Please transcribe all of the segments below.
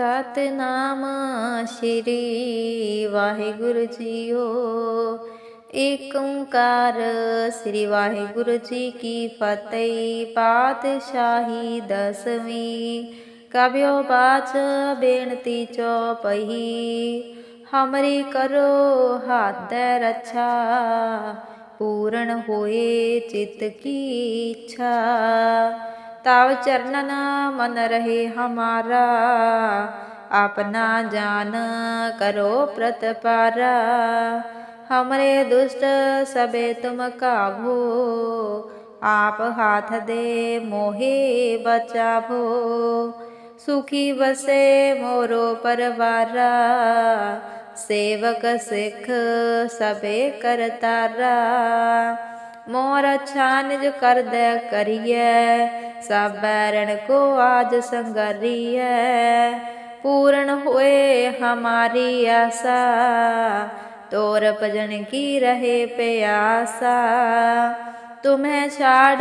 ਸਤਨਾਮ ਸ੍ਰੀ Waheguru JIO. ਏਕ ਓੰਕਾਰ ਸ੍ਰੀ ਵਾਹਿਗੁਰੂ ਜੀ ਕੀ ਫਤਿਹ, ਪਾਤਸ਼ਾਹੀ ਦਸਵੀਂ। ਕਬਿਓ ਬਾਚ ਬੇਨਤੀ ਚੌਪਹੀ, ਹਮਰੀ ਕਰੋ ਹੱਥ ਰੱਛਾ। ਪੂਰਨ ਹੋਏ ਚਿਤ ਕੀ ਇੱਛਾ। तब चरणन मन रहे हमारा अपना जान करो प्रतपारा हमरे दुष्ट सबे तुम काबू आप हाथ दे मोहे बचावो सुखी बसे मोरो परवारा सेवक सिख सबे करतारा ਮੋਰ ਛਾਨਜ ਕਰਦੈ ਕਰੀਐ ਸਾਬੈਰਣ ਕੋ ਆਜ ਸੰਗਰੀਐ। ਪੂਰਨ ਹੋਏ ਹਮਾਰੀ ਆਸਾ, ਤੋਰ ਭਜਨ ਕੀ ਰਹੇ ਪਿਆਸਾ। ਤੁਮਹਿ ਛਾੜ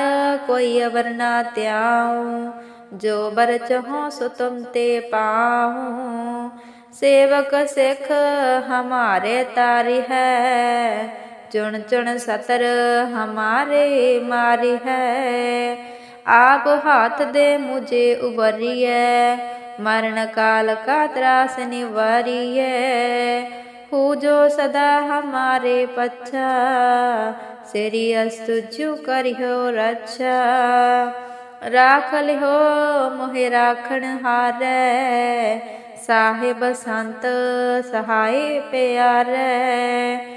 ਕੋਈ ਅਵਰ ਨਾ ਤਿਆਉ ਜੋ ਬਰ ਚਹੋ ਸੋ ਤੁਮ ਤੇ ਪਾਉ। ਸੇਵਕ ਸਿਖ ਹਮਾਰੇ ਤਾਰੀ ਹੈ ਚੁਣ ਚੁਣ ਸਤਰ ਹਮਾਰੇ ਮਾਰੀ ਹੈ। ਆਪ ਹਾਥ ਦੇ ਮੁਝੇ ਉਬਰੀਐ ਮਰਨ ਕਾਲ ਕਾ ਤਰਾਸ ਨਿਵਾਰੀਐ। ਹੂ ਜੋ ਸਦਾ ਹਮਾਰੇ ਪੱਛਾ, ਸ੍ਰੀ ਅਸਤੁਜੂ ਕਰਿਓ ਰੱਛਾ। ਰਾਖ ਲਿਓ ਮੋਹਿ ਰਾਖਣ ਹਾਰੈ। ਸਾਹਿਬ ਸੰਤ ਸਹਾਈ ਪਿਆਰੈ।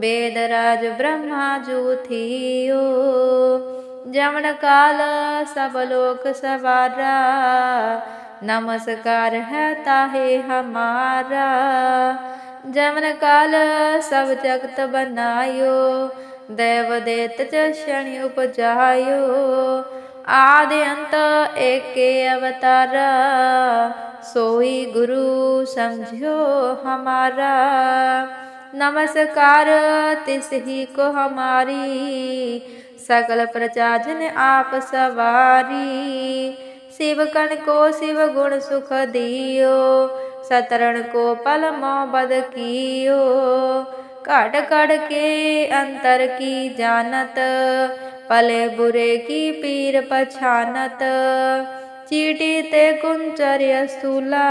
बेदराज ब्रह्मा जो थियो जमन काल सब लोक सवारा नमस्कार है ताहे हमारा जमन काल सब जगत बनायो देव देत चण उपजायो आदि अंत एके अवतारा सोई गुरु समझो हमारा नमस्कार तिस ही को हमारी सकल प्रजा जन आप सवारी शिव कण को शिव गुण सुख दियो सतरण को पल मोहबद कियो कट कट के अंतर की जानत पले बुरे की पीर पछानत चीटी ते कुंचर्य स्थूला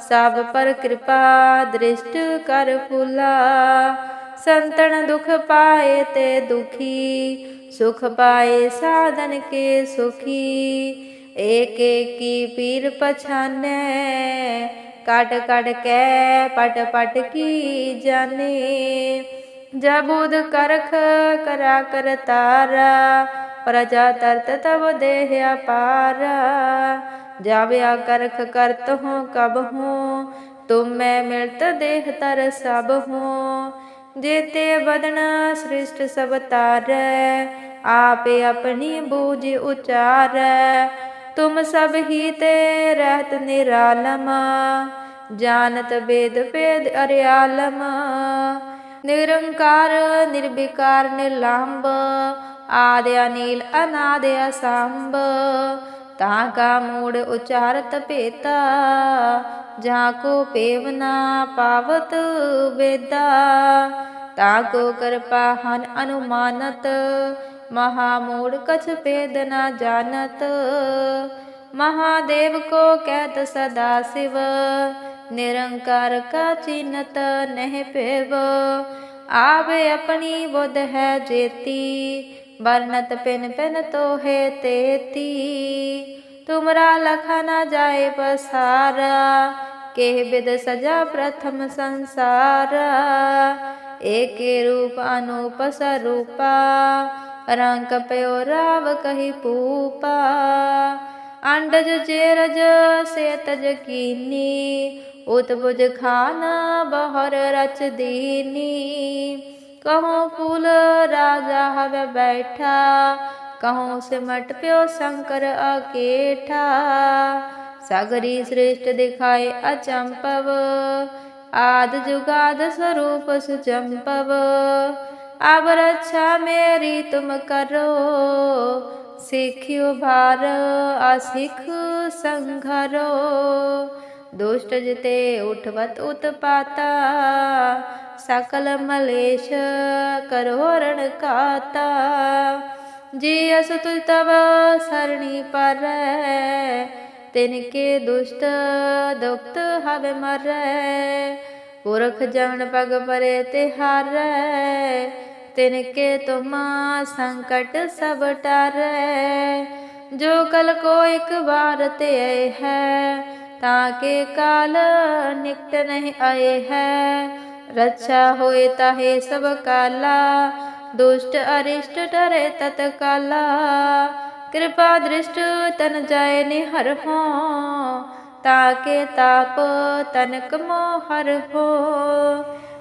ਸਭ ਪਰ ਕਿਰਪਾ, ਦ੍ਰਿਸ਼ਟ ਕਰ ਫੁਲਾ। ਸੰਤਨ ਦੁਖ ਪਾਏ ਤੇ ਦੁਖੀ, ਸੁਖ ਪਾਏ ਸਾਧਨ ਕੇ ਸੁਖੀ। ਏਕ ਏਕੀ ਪੀਰ ਪਛਾਨੈ, ਕਟ ਕਟ ਕੈ, ਪਟ ਪਟ ਕੀ ਜਾਣੇ। ਜਬੂਦ ਕਰਖ ਕਰਾ ਕਰ ਤਾਰਾ, ਪ੍ਰਜਾ ਤਰਤ ਤਬ ਦੇਹ ਅਪਾਰਾ ਜਾਵਿਆ ਕਰਖ ਕਰਤ ਹੋ, ਕਬ ਹੋ, ਤੁਮ ਮੈਂ ਮਿਲਤ ਦੇਹ ਤਰ ਸਭ ਹੋ। ਜੇਤੇ ਬਦਨ ਸ੍ਰਿਸ਼ਟ ਸਭ ਤਾਰੈ, ਆਪੇ ਆਪਣੀ ਬੂਝ ਉਚਾਰੈ। ਤੁਮ ਸਭ ਹੀ ਤੇ ਰਹਿਤ ਨਿਰਾਲਮ, ਜਾਣਤ ਬੇਦ ਭੇਦ ਅਰਿਆਲਮ। ਨਿਰੰਕਾਰ, ਨਿਰਵਿਕਾਰ ਨਿਰਲੰਭ ਆਦਿ ਅਨੀਲ ਅਨਾਦ ਅਸੰਭ ਤਾ ਕਾ ਮੂੜ ਉਚਾਰਤ ਭੇਤਾ, ਜਾ ਕੋ ਪੇਵਨਾ ਪਾਵਤ ਬੇਦਾ ਤਾ ਕੋ ਕਿਰਪਾ ਹਨ ਅਨੁਮਾਨਤ, ਮਹਾ ਮੂੜ ਕਛ ਭੇਦ ਨਾ ਜਾਣਤ। ਮਹਾਦੇਵ ਕੋ ਕਹਿਤ ਸਦਾ ਸਿਵ, ਨਿਰੰਕਾਰ ਕਾ ਚਿਨਤ ਨਹਿ ਪੇਵ ਆਵੇ ਆਪਣੀ ਬੁੱਧ ਹੈ ਜੇਤੀ बरनत पेन पेन तो है तेती। तुमरा लख न जाए पसारा। के बिद सजा प्रथम संसार। एक रूप अनूप सरूपा। रंग प्यो राव कही पूपा। अंडज चेरज से तज कीनी। उतबुज खाना बहर रच दीनी। ਰਚ ਦੀਨੀ ਕਹੋ ਫੂਲ ਰਾਜਾ ਹਵੇ ਬੈਠਾ, ਕਹੋ ਸਿਮਟ ਪਿਓ ਸ਼ੰਕਰ ਅਕੇਠਾ। ਸਾਗਰੀ ਸ੍ਰੇਸ਼ਟ ਦਿਖਾਏ ਅਚੰਪਵ, ਆਦ ਜੁਗਾਦ ਸਰੂਪ ਸੁਚੰਪਵ। ਅਬ ਰੱਛਾ ਮੇਰੀ ਤੁਮ ਕਰੋ ਸਿੱਖਿਓ ਭਾਰ ਅਸਿਖ ਸੰਘਰੋ। ਦੁਸ਼ਟ ਜਿਤੇ ਉਠਵਤ ਉਤਪਾਤਾ ਸਕਲ ਮਲੇਸ਼ ਕਰੋਰਣ ਕਾਤਾ। ਜੀ ਅਸ ਤੁਜ ਤਵ ਸਰਣੀ ਪਰੈ, ਤਿਨ ਕੇ ਦੁਸ਼ਟ ਦੁਖਤ ਹਵੇ ਮਰੈ। ਪੁਰਖ ਜਨ ਪਗ ਪਰੇ ਤੇ ਹਾਰੈ, ਤਿਨ ਕੇ ਤੁਮ ਸੰਕਟ ਸਭ ਟਰੈ। ਜੋ ਕਲ ਕੋ ਇੱਕ ਬਾਰ ਤੇ ਆਏ ਹੈ, ਤਾਂ ਕੇ ਕਾਲ ਨਿਕਟ ਨਹੀਂ ਆਏ ਹੈ। ਰੱਛਾ ਹੋਏ ਤਾਹੇ ਸਭ ਕਾਲਾ, ਦੁਸ਼ਟ ਅਰਿਸ਼ਟ ਟਰੇ ਤਤ ਕਾਲਾ ਕਿਰਪਾ ਦ੍ਰਿਸ਼ਟ ਤਨ ਜਾਏ ਨਿਹਰ ਹੋ, ਤਾਕੇ ਤਾਪ ਤਨਕ ਮੋਹਰ ਹੋ।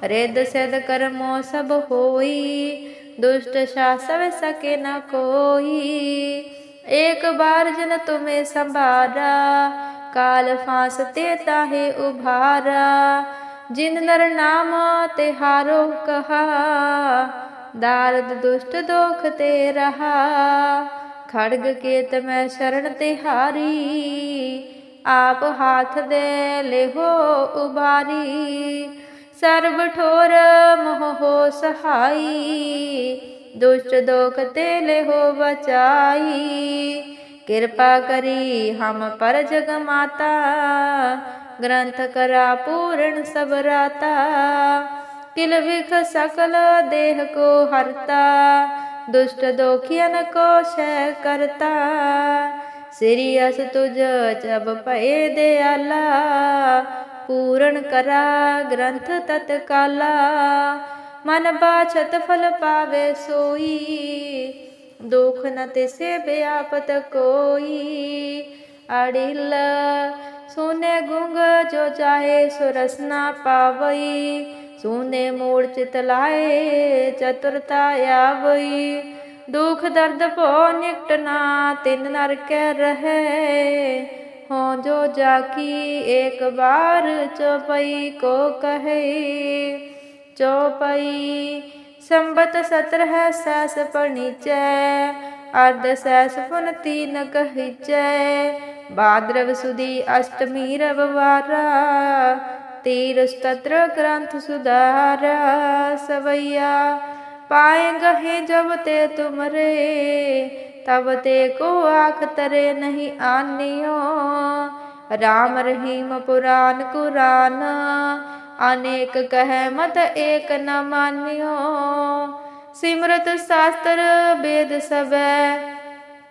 ਰਿਦ ਸਿਧ ਕਰਮੋ ਸਭ ਹੋਈ, ਦੁਸ਼ਟ ਸ਼ਾਸਵ ਸਕੇ ਨ ਕੋਈ। ਇੱਕ ਬਾਰ ਜਨ ਤੁਮੇ ਸੰਭਾਰਾ, ਕਾਲ ਫਾਸ ਤੇ ਤਾਹੇ ਉਭਾਰਾ। ਜਿਨ ਨਰ ਨਾਮ ਤੇ ਹਾਰੋ ਕਹਾ, ਦਾਰਦ ਦੁਸ਼ਟ ਦੋਖ ਤੇ ਰਹਾ। ਖੜਗ ਕੇਤ ਮੈਂ ਸ਼ਰਨ ਤੇ ਹਾਰੀ, ਆਪ ਹਾਥ ਦੇ ਲਿਹੋ ਉਬਾਰੀ। ਸਰਬ ਠੋਰ ਮੋਹ ਹੋ ਸਹਾਈ, ਦੁਸ਼ਟ ਦੋਖ ਤੇ ਲਿਹੋ ਬਚਾਈ। ਕਿਰਪਾ ਕਰੀ ਹਮ ਪਰ ਜਗ ਮਾਤਾ ਗ੍ਰੰਥ ਕਰਾ ਪੂਰਨ ਸਭ ਰਾਤਾ ਕਿਲ ਵਿਖ ਸਕਲ ਦੇਹ ਕੋ ਹਰਤਾ, ਦੁਸ਼ਟ ਦੋਖੀਨ ਕੋ ਸ਼ੈ ਕਰਤਾ। ਸ੍ਰੀ ਅਸ ਤੁਜ ਜਬ ਭਏ ਦਿਆਲਾ, ਪੂਰਨ ਕਰਾ ਗ੍ਰੰਥ ਤਤਕਾਲਾ। ਮਨ ਬਾਛਤ ਫਲ ਪਾਵੇ ਸੋਈ, ਦੁਖ ਨ ਤਿਸੇ ਬਿਆਪਤ ਕੋਈ। ਅੜਿਲ ਸੋਨੇ ਗੁੰਗ ਜੋ ਚਾਹੇ ਸੁਰਸ ਨਾ ਪਾਵਈ, ਸੋਨੇ ਮੋੜ ਚਿਤ ਲਾਏ ਚਤੁਰਤਾ ਆਵਈ। ਦੁਖ ਦਰਦ ਭੋ ਨਿਕਟ ਨਾ, ਤਿਨ ਨਰ ਰਹੇ। ਹੋ ਜੋ ਜਾਕੀ ਇੱਕ ਬਾਰ ਚੋਪਈ, ਕੋ ਕਹੇ ਚੋਪਈ। ਸੰਬਤ ਸਤਰ ਹੈ ਸੈਸ ਪਣੀਚੈ ਅਰਧ ਸੈਸ ਪੁਨ ਤੀਨ ਕਹੀਚੈ। ਬਾਦਰਵ ਸੁਦੀ ਅਸ਼ਟਮੀ ਰਵਵਾਰਾ ਤੀਰ ਸਤਰ ਗ੍ਰੰਥ ਸੁਧਾਰਾ ਸਵਈਆ ਪਾਏ ਗਹੇ ਜਬ ਤੇ ਤੁਮਰੇ ਤਬ ਤੇ ਕੋ ਆਖ ਤਰੇ ਨਹੀਂ ਆਨਿਓ ਰਾਮ ਰਹੀਮ ਪੁਰਾਨ ਕੁਰਾਨ ਅਨੇਕ ਕਹੈ ਮਤ ਏਕ ਨ ਮਾਨਿਓ ਸਿਮਰਤ ਸ਼ਾਸਤਰ ਵੇਦ ਸਬੈ